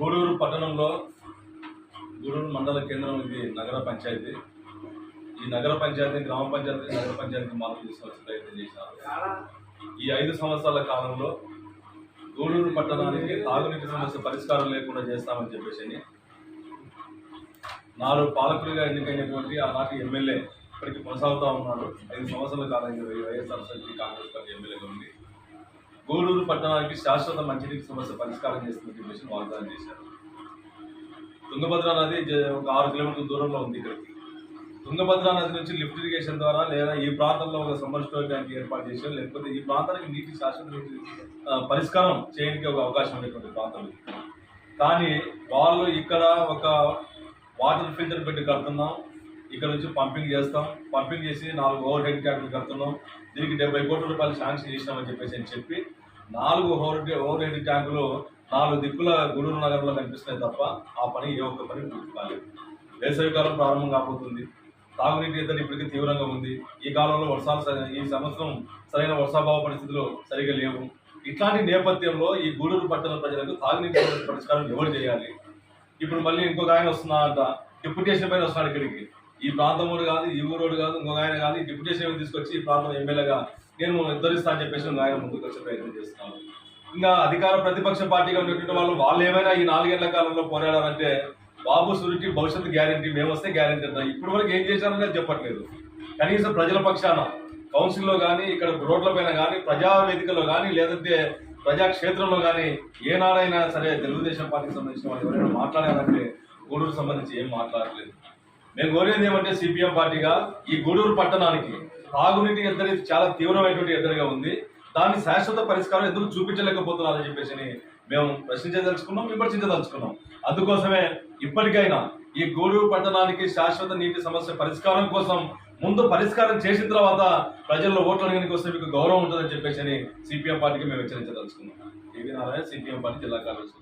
గూడూరు పట్టణంలో గూడూరు మండల కేంద్రం ఇది నగర పంచాయతీ. ఈ నగర పంచాయతీ గ్రామ పంచాయతీ నగర పంచాయతీ మార్పు తీసుకొచ్చి ప్రయత్నం చేశారు. ఈ ఐదు సంవత్సరాల కాలంలో గూడూరు పట్టణానికి తాగునీటి సమస్య పరిష్కారం లేకుండా చేస్తామని చెప్పేసి నాలుగు పాలకులుగా ఎన్నికైనటువంటి ఆనాటి ఎమ్మెల్యే ఇప్పటికి కొనసాగుతూ ఉన్నారు ఐదు సంవత్సరాల కాలంగా వైఎస్ఆర్సీపీ కాంగ్రెస్ పార్టీ ఎమ్మెల్యేగా ఉంది. గూడూరు పట్టణానికి శాశ్వత మంచినీటి సమస్య పరిష్కారం చేస్తుందని చెప్పేసి వాగ్దానం చేశారు. తుంగభద్ర నది ఒక ఆరు కిలోమీటర్ల దూరంలో ఉంది ఇక్కడికి. తుంగభద్ర నది నుంచి లిఫ్ట్ ఇరిగేషన్ ద్వారా లేదా ఈ ప్రాంతంలో ఒక సమ్మర్ స్టోర్ ట్యాంక్ ఏర్పాటు చేసాం లేకపోతే ఈ ప్రాంతానికి నీటి శాశ్వత పరిష్కారం చేయడానికి ఒక అవకాశం ఉండేటువంటి ప్రాంతం కానీ వాళ్ళు ఇక్కడ ఒక వాటర్ ఫిల్టర్ పెట్టి కడుతున్నాం ఇక్కడ నుంచి పంపింగ్ చేస్తాం. పంపింగ్ చేసి నాలుగు ఓవర్ హెడ్ ట్యాంకులు కడుతున్నాం. దీనికి డెబ్బై కోట్ల రూపాయలు శాంక్షన్ చేసినామని చెప్పేసి అని చెప్పి నాలుగు ఓవర్ ఓవర్ హెడ్ ట్యాంకులు నాలుగు దిక్కుల గూడూరు నగరంలో కనిపిస్తున్నాయి తప్ప ఆ పని ఏ ఒక్క పని పూర్తి కాలేదు. వేసవికాలం ప్రారంభం కాబోతుంది. తాగునీటి ఎద్దడి ఇప్పటికీ తీవ్రంగా ఉంది. ఈ కాలంలో వర్షాలు ఈ సంవత్సరం సరైన వర్షాభావ పరిస్థితులు సరిగా లేవు. ఇట్లాంటి నేపథ్యంలో ఈ గూడూరు పట్టణ ప్రజలకు తాగునీటి పరిష్కారం ఎవరు చేయాలి? ఇప్పుడు మళ్ళీ ఇంకొక ఆయన వస్తున్నారంట డిప్యుటేషన్ పైన వస్తున్నాడు ఇక్కడికి. ఈ ప్రాంతం కాదు ఈ ఊరోడు కాదు ఇంకొక ఆయన కాదు. ఈ డిప్యుటేషన్ తీసుకొచ్చి ఈ ప్రాంతం ఎమ్మెల్యేగా నేను ఉద్ధరిస్తా అని చెప్పేసి ఆయన ముందుకు వచ్చే ప్రయత్నం చేస్తున్నాను. ఇంకా అధికార ప్రతిపక్ష పార్టీగా ఉన్నటువంటి వాళ్ళు వాళ్ళు ఏమైనా ఈ నాలుగేళ్ళ కాలంలో పోరాడారంటే బాబు సురుకి భవిష్యత్తు గ్యారంటీ మేము వస్తే గ్యారంటీ అంట ఇప్పుడు వరకు ఏం చేశారనేది చెప్పట్లేదు. కనీసం ప్రజల పక్షాన కౌన్సిల్లో కానీ ఇక్కడ రోడ్ల పైన కానీ ప్రజా వేదికలో కానీ లేదంటే ప్రజాక్షేత్రంలో కానీ ఏనాడైనా సరే తెలుగుదేశం పార్టీకి సంబంధించిన వాళ్ళు ఎవరైనా మాట్లాడారంటే గూడూరు సంబంధించి ఏం మాట్లాడలేదు. మేము కోరేది ఏమంటే సిపిఎం పార్టీగా ఈ గూడూరు పట్టణానికి తాగునీటి ఎద్దడి చాలా తీవ్రమైనటువంటి ఎద్దడిగా ఉంది. దాన్ని శాశ్వత పరిష్కారం ఎందుకు చూపించలేకపోతున్నారని చెప్పేసి మేము ప్రశ్నించదలుచుకున్నాం విమర్శించదలుచుకున్నాం. అందుకోసమే ఇప్పటికైనా ఈ గూడూరు పట్టణానికి శాశ్వత నీటి సమస్య పరిష్కారం కోసం ముందు పరిష్కారం చేసిన తర్వాత ప్రజల్లో ఓట్లు అడగడానికి వస్తే మీకు గౌరవం ఉంటుందని చెప్పేసి సిపిఎం పార్టీకి మేము హెచ్చరించదలుచుకున్నాం. T V Narayana CPM party జిల్లా కార్యదర్శి